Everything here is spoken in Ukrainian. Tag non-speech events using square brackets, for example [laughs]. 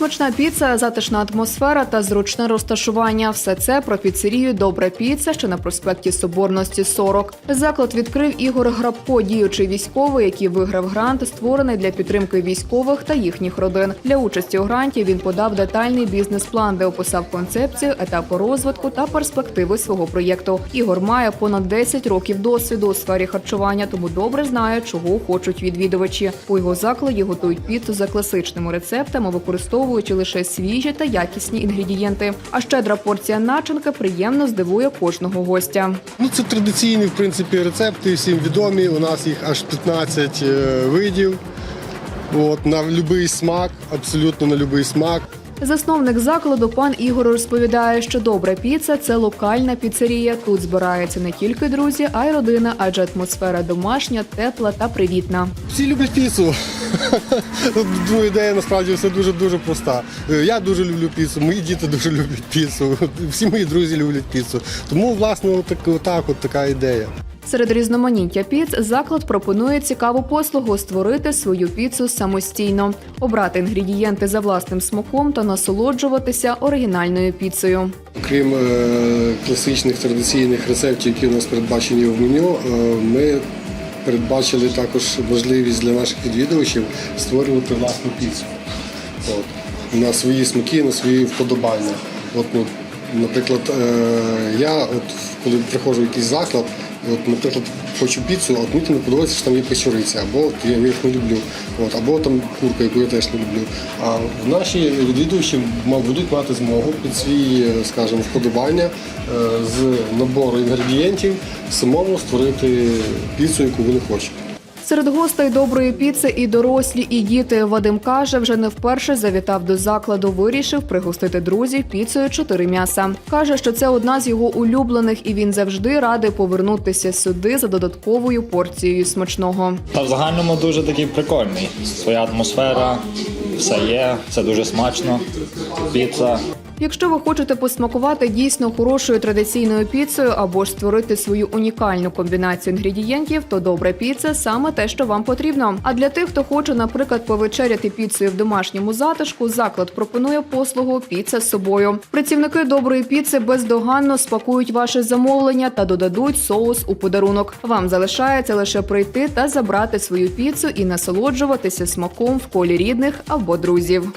Смачна піца, затишна атмосфера та зручне розташування. Все це про піцерію Добра піца, що на проспекті Соборності 40. Заклад відкрив Ігор Грабко, діючий військовий, який виграв грант, створений для підтримки військових та їхніх родин. Для участі у гранті він подав детальний бізнес-план, де описав концепцію, етапи розвитку та перспективи свого проєкту. Ігор має понад 10 років досвіду у сфері харчування, тому добре знає, чого хочуть відвідувачі. У його закладі готують піцу за класичними рецептами, використовуючи лише свіжі та якісні інгредієнти. А щедра порція начинки приємно здивує кожного гостя. Ну, це традиційні, в принципі, рецепти, всім відомі. У нас їх аж 15 е, видів. От, на будь-який смак, абсолютно на будь-який смак. Засновник закладу пан Ігор розповідає, що добра піца це локальна піцерія. Тут збираються не тільки друзі, а й родина, адже атмосфера домашня, тепла та привітна. Всі люблять піцу. [laughs] Ну, ідея насправді все дуже дуже проста. Я дуже люблю піцу, мої діти дуже люблять піцу, всі мої друзі люблять піцу. Тому, власне, отак, отак от така ідея. Серед різноманіття піц заклад пропонує цікаву послугу створити свою піцу самостійно, обрати інгредієнти за власним смаком та насолоджуватися оригінальною піцею. Крім е, класичних традиційних рецептів, які у нас передбачені в меню, е, ми передбачили також можливість для наших відвідувачів створювати власну піцу. От. На свої смаки, на свої вподобання. От, ну, наприклад, е, я, от, коли приходжу в якийсь заклад, от, наприклад, хочу піцу, от мені не подобається, що там є печориця, або от, я їх не люблю, от, або там курка, яку я теж не люблю. А наші відвідувачі будуть мати змогу під свої, е, скажімо, вподобання е, з набору інгредієнтів самому створити піцу, яку вони хочуть. Серед гостей доброї піци і дорослі, і діти. Вадим каже, вже не вперше завітав до закладу. Вирішив пригостити друзів піцею чотири м'яса. каже, що це одна з його улюблених, і він завжди радий повернутися сюди за додатковою порцією смачного. Та в загальному дуже такий прикольний. Своя атмосфера, все є, все дуже смачно. Піца. Якщо ви хочете посмакувати дійсно хорошою традиційною піцею або ж створити свою унікальну комбінацію інгредієнтів, то добра піца саме те, що вам потрібно. А для тих, хто хоче, наприклад, повечеряти піцею в домашньому затишку, заклад пропонує послугу піца з собою. Працівники доброї піци бездоганно спакують ваше замовлення та додадуть соус у подарунок. Вам залишається лише прийти та забрати свою піцу і насолоджуватися смаком в колі рідних або друзів.